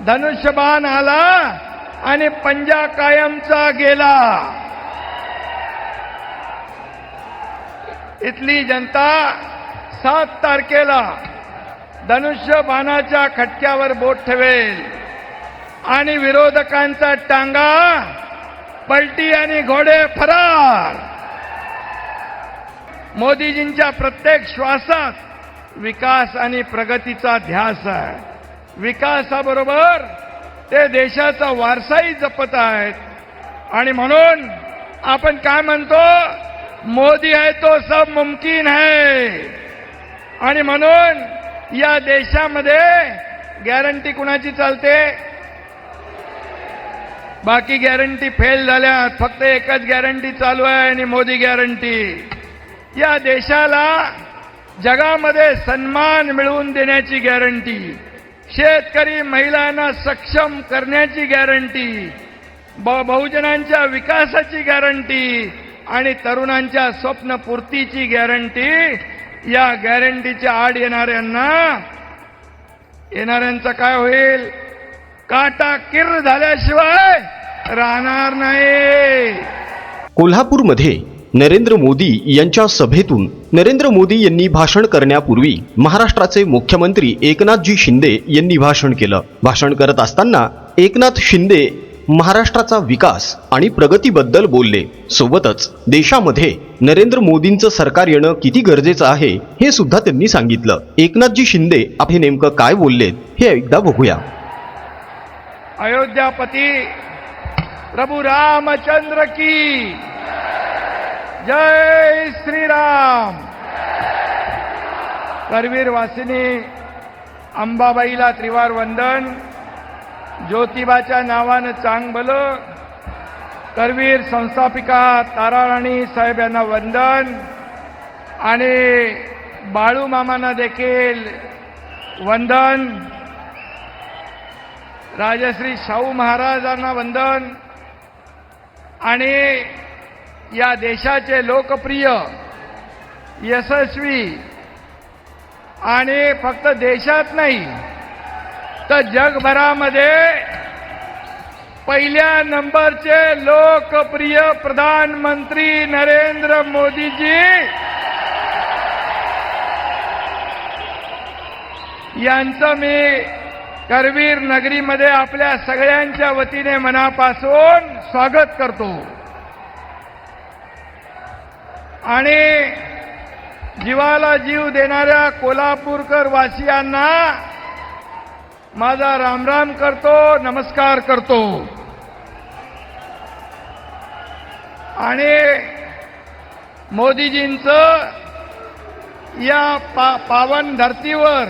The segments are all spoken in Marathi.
धनुष्यबाण आला आणि पंजा कायमचा गेला. इथली जनता सात तारखेला धनुष्यबाणाच्या खटक्यावर बोट ठेवेल. आणि विरोधकांचा टांगा पलटी आणि घोडे फरार. मोदीजींच्या प्रत्येक श्वासात विकास आणि प्रगतीचा ध्यास आहे. विकासाबरोबर ते देशाचा वारसाही जपत आहेत. आणि म्हणून आपण काय म्हणतो? मोदी आहे तो सब मुमकिन है. आणि म्हणून या देशामध्ये गॅरंटी कुणाची चालते? बाकी गॅरंटी फेल झाल्या फक्त एकच गॅरंटी चालू आहे आणि मोदी गॅरंटी या देशाला जगामध्ये सन्मान मिळवून देण्याची गॅरंटी शेतकरी महिलांना सक्षम करण्याची गॅरंटी ब- बहुजनांच्या विकासाची गॅरंटी आणि तरुणांच्या स्वप्नपूर्तीची गॅरंटी या गॅरंटीच्या आड येणाऱ्यांना येणाऱ्यांचं काय होईल? काटा किर झाल्याशिवाय राहणार नाही. कोल्हापूरमध्ये नरेंद्र मोदी यांच्या सभेतून नरेंद्र मोदी यांनी भाषण करण्यापूर्वी महाराष्ट्राचे मुख्यमंत्री एकनाथजी शिंदे यांनी भाषण केलं. भाषण करत असताना एकनाथ शिंदे महाराष्ट्राचा विकास आणि प्रगतीबद्दल बोलले. सोबतच देशामध्ये नरेंद्र मोदींचं सरकार येणं किती गरजेचं आहे हे सुद्धा त्यांनी सांगितलं. एकनाथजी शिंदे आपले नेमकं काय बोललेत हे एकदा बघूया. अयोध्यापती प्रभू रामचंद्र की जय श्रीराम. करवीर वासिनी अंबाबाईला त्रिवार वंदन. ज्योतिबाच्या नावानं चांगबल करवीर संस्थापिका ताराराणी साहेब यांना वंदन. आणि बाळू मामांना देखील वंदन. राजश्री शाहू महाराजांना वंदन. आणि या देशाचे लोकप्रिय यशस्वी आणि फक्त देशात नाही तर जगभरामध्ये पहिल्या नंबरचे लोकप्रिय प्रधानमंत्री नरेंद्र मोदीजी यांचं मी करवीर नगरीमध्ये आपल्या सगळ्यांच्या वतीने मनापासून स्वागत करतो. आणि जीवाला जीव देणाऱ्या कोल्हापूरकर वासियांना माझा रामराम करतो नमस्कार करतो. आणि मोदीजींचं या पा पावन धर्तीवर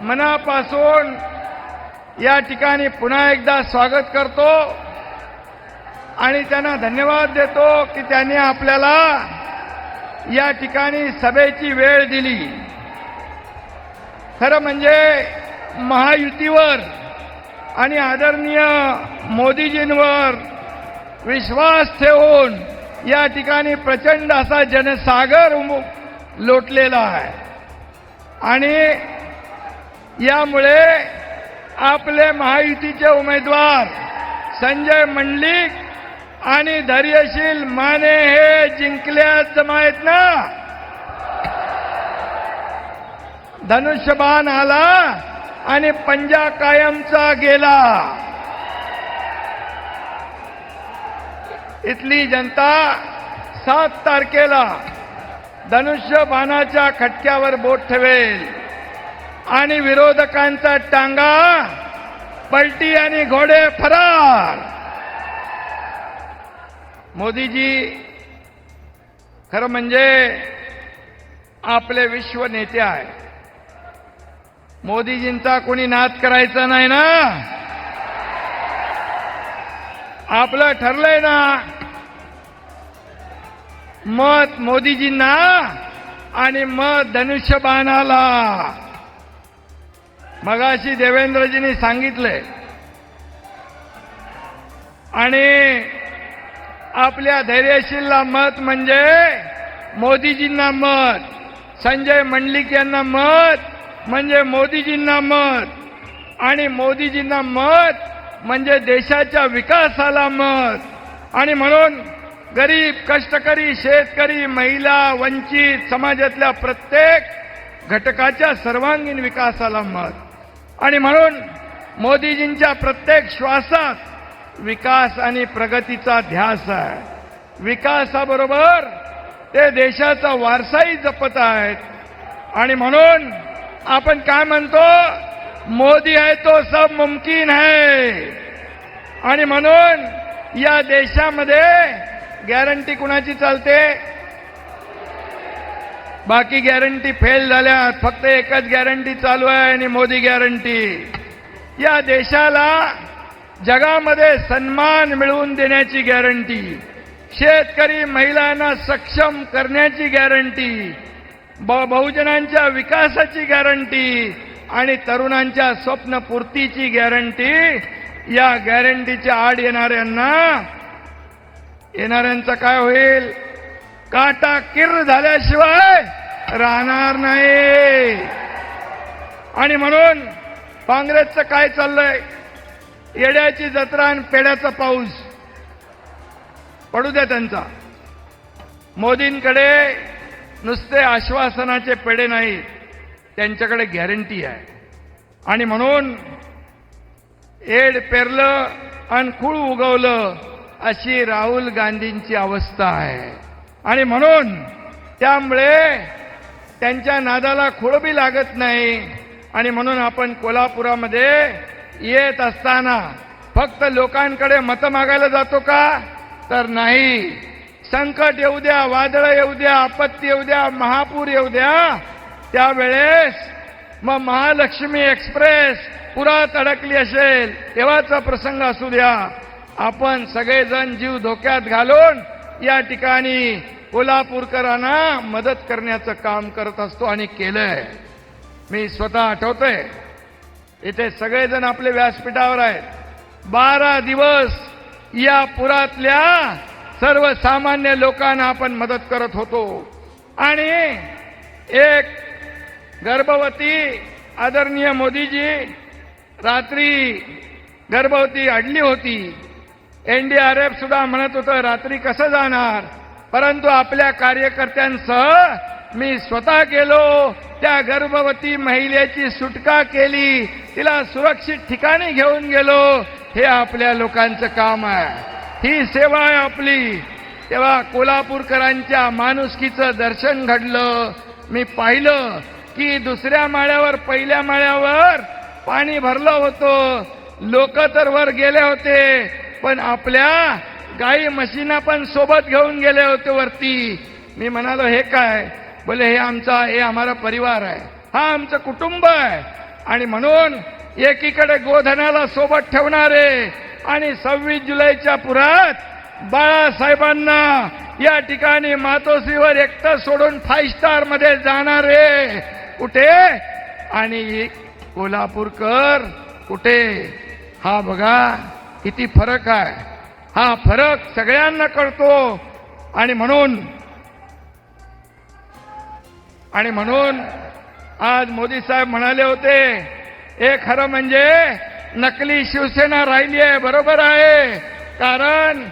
मनापासून या ठिकाणी पुन्हा एकदा स्वागत करतो. आणि त्यांना धन्यवाद देतो की त्यांनी आपल्याला या ठिकाणी सभेची वेळ दिली. खरं म्हणजे महायुतीवर आणि आदरणीय मोदीजींवर विश्वास ठेवून या ठिकाणी प्रचंड असा जनसागर लोटलेला आहे. आणि यामुळे आपले महायुतीचे उमेदवार संजय मंडलिक आणि धैर्यशील माने हे जिंकल्या जमायत ना? धनुष्यबाण आला आणि पंजा कायमचा गेला. इथली जनता सात तारखेला धनुष्यबाणाच्या खटक्यावर बोट ठेवेल. आणि विरोधकांचा टांगा पलटी आणि घोडे फरार. मोदीजी खरं म्हणजे आपले विश्व नेते आहे. मोदीजींचा कोणी नाद करायचा नाही ना? आपलं ठरलंय ना? मत मोदीजींना आणि मत धनुष्यबाणाला. मगाशी देवेंद्रजींनी सांगितलंय. आणि आपल्या धैर्यशीलला मत म्हणजे मोदीजींना मत संजय मंडलिक यांना मत म्हणजे मोदीजींना मत आणि मोदीजींना मत म्हणजे देशाच्या विकासाला मत. आणि म्हणून गरीब कष्टकरी शेतकरी महिला वंचित समाजातल्या प्रत्येक घटकाच्या सर्वांगीण विकासाला मत. आणि म्हणून मोदीजींच्या प्रत्येक श्वासात विकास आणि प्रगतीचा ध्यास आहे. विकासाबरोबर ते देशाचा वारसाही जपत आहेत. आणि म्हणून आपण काय म्हणतो? मोदी आहे तो सब मुमकिन है. आणि म्हणून या देशामध्ये गॅरंटी कुणाची चालते? बाकी गॅरंटी फेल झाल्या फक्त एकच गॅरंटी चालू आहे आणि मोदी गॅरंटी. या देशाला जगामध्ये सन्मान मिळवून देण्याची गॅरंटी शेतकरी महिलांना सक्षम करण्याची गॅरंटी ब- बहुजनांच्या विकासाची गॅरंटी आणि तरुणांच्या स्वप्नपूर्तीची गॅरंटी या गॅरंटीच्या आड येणाऱ्यांना येणाऱ्यांचं काय होईल? काटा किर झाल्याशिवाय राहणार नाही. आणि म्हणून काँग्रेसचं काय चाललंय? येड्याची जत्रा आणि पेड्याचा पाऊस. पडू द्या त्यांचा. मोदींकडे नुसते आश्वासनाचे पेढे नाहीत त्यांच्याकडे गॅरंटी आहे. आणि म्हणून एड पेरलं आणि खूळ उगवलं अशी राहुल गांधींची अवस्था आहे. आणि म्हणून त्यामुळे त्यांच्या नादाला खुळबी लागत नाही. आणि म्हणून आपण कोल्हापुरामध्ये येत असताना फक्त लोकांकडे मतं मागायला जातो का? तर नाही. संकट येऊ द्या वादळं येऊ द्या आपत्ती येऊ द्या महापूर येऊ द्या. त्यावेळेस मग महालक्ष्मी एक्सप्रेस पुरात अडकली असेल. तेव्हाचा प्रसंग असू द्या. आपण सगळेजण जीव धोक्यात घालून या ठिकाणी कोल्हापूरकरांना मदत करण्याचं काम करत असतो आणि केलंय. मी स्वतः आठवतोय. इथे सगळेजण आपले व्यासपीठावर आहेत. बारा दिवस या पुरातल्या सर्वसामान्य लोकांना आपण मदत करत होतो. आणि एक गर्भवती आदरणीय मोदीजी रात्री गर्भवती अडली होती. एनडीआरएफ सुद्धा म्हणत होतं रात्री कसं जाणार? परंतु आपल्या कार्यकर्त्यांसह मी स्वतः गेलो. त्या गर्भवती महिलेची सुटका केली तिला सुरक्षित ठिकाणी घेऊन गेलो. हे आपल्या लोकांचं काम आहे. ही सेवा आहे आपली. तेव्हा कोल्हापूरकरांच्या माणुसकीचं दर्शन घडलं. मी पाहिलं की दुसऱ्या माळ्यावर पहिल्या माळ्यावर पाणी भरलं होतं. लोक तर वर गेले होते पण आपल्या गाई म्हशींना पण सोबत घेऊन गेले होते वरती. मी म्हणालो हे काय? बोले हे आमचा हे आम्हाला परिवार आहे. हा आमचं कुटुंब आहे. आणि म्हणून एकीकडे गोधनाला सोबत ठेवणारे आणि सव्वीस जुलैच्या पुरात बाळासाहेबांना या ठिकाणी मातोश्रीवर एकटं सोडून फाईव्ह स्टारमध्ये जाणारे कुठे? आणि कोल्हापूरकर कुठे? हा बघा किती फरक आहे. हा फरक सगळ्यांना कळतो. आणि म्हणून आणि म्हणून आज मोदी साहेब म्हणाले होते हे खरं म्हणजे नकली शिवसेना राहिली आहे बरोबर आहे. कारण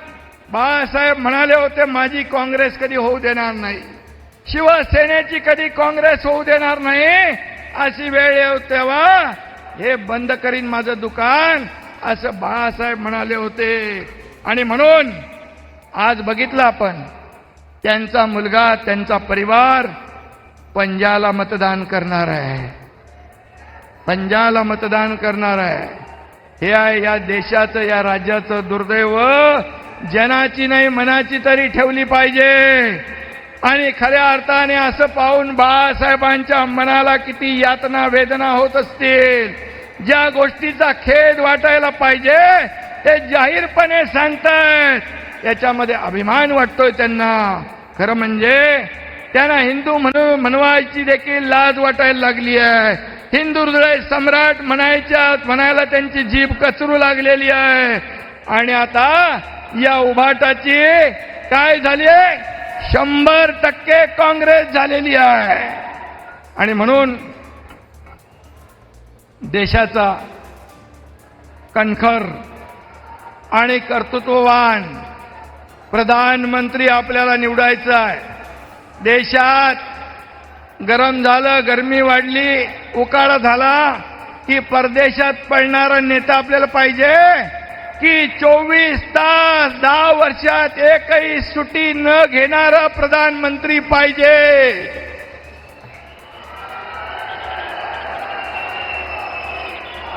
बाळासाहेब म्हणाले होते माझी काँग्रेस कधी होऊ देणार नाही. शिवसेनेची कधी काँग्रेस होऊ देणार नाही अशी वेळ येऊ तेव्हा हे बंद करीन माझं दुकान असं बाळासाहेब म्हणाले होते. आणि म्हणून आज बघितलं आपण त्यांचा मुलगा त्यांचा परिवार पंजाला मतदान करणार आहे. पंजाला मतदान करणार आहे. हे आहे या देशाचं या राज्याचं दुर्दैव. जनाची नाही मनाची तरी ठेवली पाहिजे. आणि खऱ्या अर्थाने असं पाहून बाळासाहेबांच्या मनाला किती यातना वेदना होत असतील. ज्या गोष्टीचा खेद वाटायला पाहिजे ते जाहीरपणे सांगतायत. याच्यामध्ये अभिमान वाटतोय त्यांना. खरं म्हणजे त्यांना हिंदू म्हणून म्हणवायची देखील लाज वाटायला लागली आहे. हिंदू हृदय सम्राट म्हणायच्या म्हणायला त्यांची जीभ कचरू लागलेली आहे. आणि आता या उभाटाची काय झाली शंभर टक्के काँग्रेस झालेली आहे. आणि म्हणून देशाचा कणखर आणि कर्तृत्ववान प्रधानमंत्री आपल्याला निवडायचा आहे. देशात गरम झालं गरमी वाढली उकाळा झाला की परदेशात पडणारा नेता आपल्याला पाहिजे की चोवीस तास दहा वर्षात एकही सुटी न घेणारा प्रधानमंत्री पाहिजे.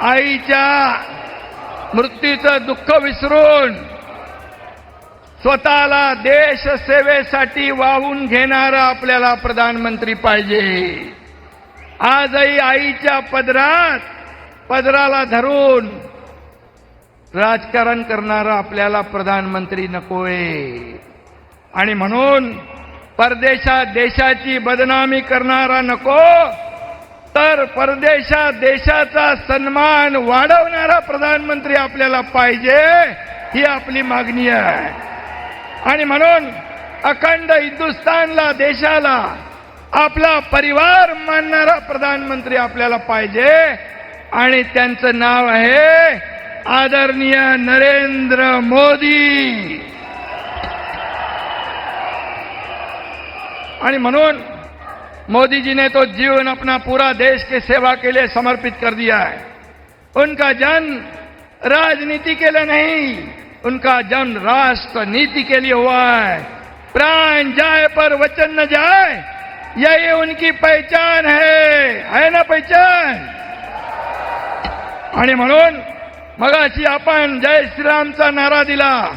आईच्या मृत्यूचं दुःख विसरून स्वतःला देश सेवेसाठी वाहून घेणारा आपल्याला प्रधानमंत्री पाहिजे. आजही आईच्या पदरात पदराला धरून राजकारण करणारा आपल्याला प्रधानमंत्री नकोय. आणि म्हणून परदेशात देशाची बदनामी करणारा नको तर परदेशात देशाचा सन्मान वाढवणारा प्रधानमंत्री आपल्याला पाहिजे ही आपली मागणी आहे. आणि म्हणून अखंड हिंदुस्थानला देशाला आपला परिवार मानणारा प्रधानमंत्री आपल्याला पाहिजे. आणि त्यांचं नाव आहे आदरणीय नरेंद्र मोदी. आणि म्हणून मोदी जी ने तो जीवन अपना पूरा देश के सेवा के लिए समर्पित कर दिया है. उनका जन्म राजनीति के लिए नहीं उनका जन्म राष्ट्र नीति के लिए हुआ है। प्राण जाए पर वचन न जाए यही उनकी पहचान है। है ना पहचान? आणि म्हणून मगाशी आपण जय श्रीरामचा नारा दिला.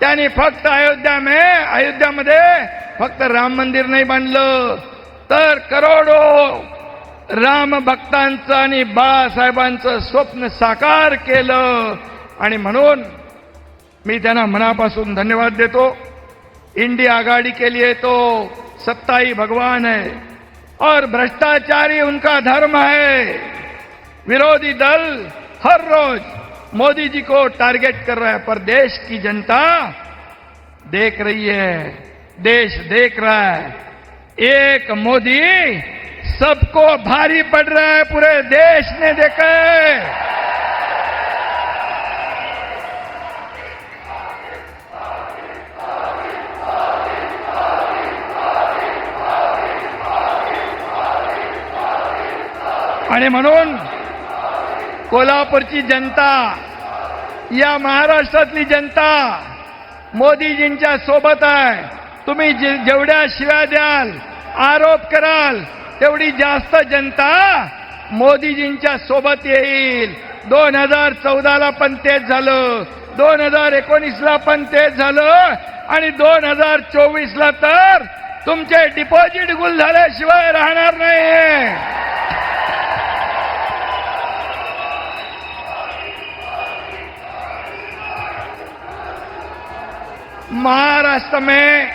त्यांनी फक्त अयोध्या में अयोध्यामध्ये फक्त राम मंदिर नाही बांधलं. तर करोडो राम भक्तांचं आणि बाळासाहेबांचं स्वप्न साकार केलं. आणि म्हणून मी त्यांना मनापासून धन्यवाद देतो. इंडिया आघाड़ी के लिए तो सत्ता ही भगवान है और भ्रष्टाचारी उनका धर्म है। विरोधी दल हर रोज मोदी जी को टारगेट कर रहा है, पर देश की जनता देख रही है, देश देख रहा है। एक मोदी सबको भारी पड़ रहा है, पूरे देश ने देखा है। आणि म्हणून कोल्हापूरची जनता या महाराष्ट्रातली जनता मोदीजींच्या सोबत आहे. तुम्ही जे- जेवढ्या शिव्या द्याल आरोप कराल तेवढी जास्त जनता मोदीजींच्या सोबत येईल. दोन हजार चौदाला पण तेच झालं. दोन हजार एकोणीसला पण तेच झालं. आणि दोन हजार चोवीसला तर तुमचे डिपॉझिट गुल झाल्याशिवाय राहणार नाही महाराष्ट्र में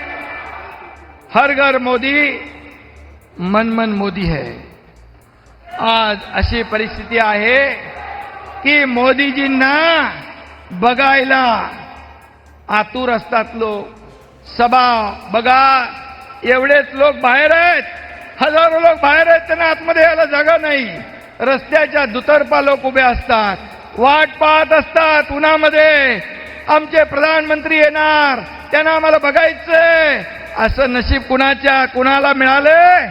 हर घर मोदी मन मन मोदी है। आज अशी परिस्थिती आहे की मोदीजींना बघायला आतुर असतात लोक। सभा बघा एवढेच लोक बाहेर आहेत। हजारो लोक बाहेर आहेत त्यांना आतमध्ये यायला जागा नाही। रस्त्याच्या दुतर्फा लोक उभे असतात। वाट पाहत असतात उन्हामध्ये। आमचे प्रधानमंत्री येणार. त्यांना आम्हाला बघायचंय. असं नशीब कुणाच्या कुणाला मिळाले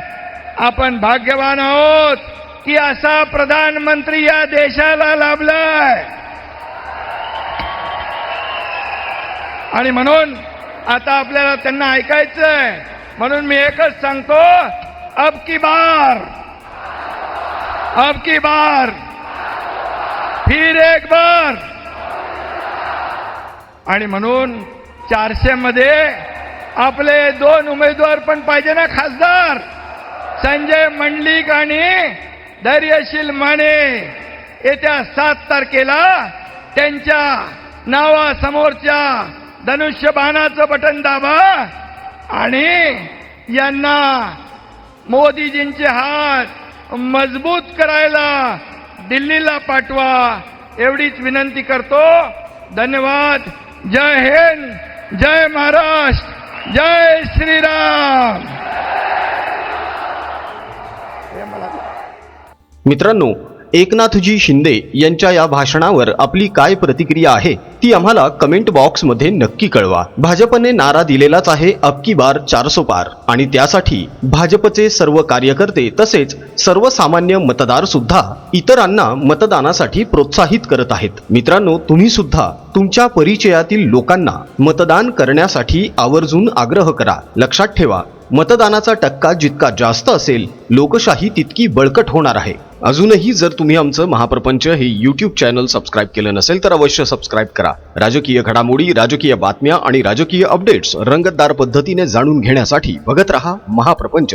आपण भाग्यवान आहोत की असा प्रधानमंत्री या देशाला लाभलाय. आणि म्हणून आता आपल्याला त्यांना ऐकायचंय. म्हणून मी एकच सांगतो अब की बार. अब की बार. फिर एक बार. आणि म्हणून चारशेमध्ये आपले दोन उमेदवार पण पाहिजे ना खासदार? संजय मंडलिक आणि धैर्यशील माने. येत्या सात तारखेला त्यांच्या नावासमोरच्या धनुष्यबाणाचं बटन दाबा आणि यांना मोदीजींचे हात मजबूत करायला दिल्लीला पाठवा एवढीच विनंती करतो. धन्यवाद. जय हिंद जय महाराष्ट्र जय श्रीराम। मित्रांनो एकनाथजी शिंदे यांच्या या भाषणावर आपली काय प्रतिक्रिया आहे ती आम्हाला कमेंट बॉक्समध्ये नक्की कळवा. भाजपने नारा दिलेलाच आहे अबकी बार चारसो पार. आणि त्यासाठी भाजपचे सर्व कार्यकर्ते तसेच सर्वसामान्य मतदार सुद्धा इतरांना मतदानासाठी प्रोत्साहित करत आहेत. मित्रांनो तुम्ही सुद्धा तुमच्या परिचयातील लोकांना मतदान करण्यासाठी आवर्जून आग्रह करा. लक्षात ठेवा मतदानाचा टक्का जितका जास्त असेल लोकशाही तितकी बळकट होणार आहे. अजूनही जर तुम्ही आमचं महाप्रपंच हे यूट्यूब चॅनल सबस्क्राईब केलं नसेल तर अवश्य सबस्क्राईब करा. राजकीय घडामोडी राजकीय बातम्या आणि राजकीय अपडेट्स रंगतदार पद्धतीने जाणून घेण्यासाठी बघत रहा महाप्रपंच.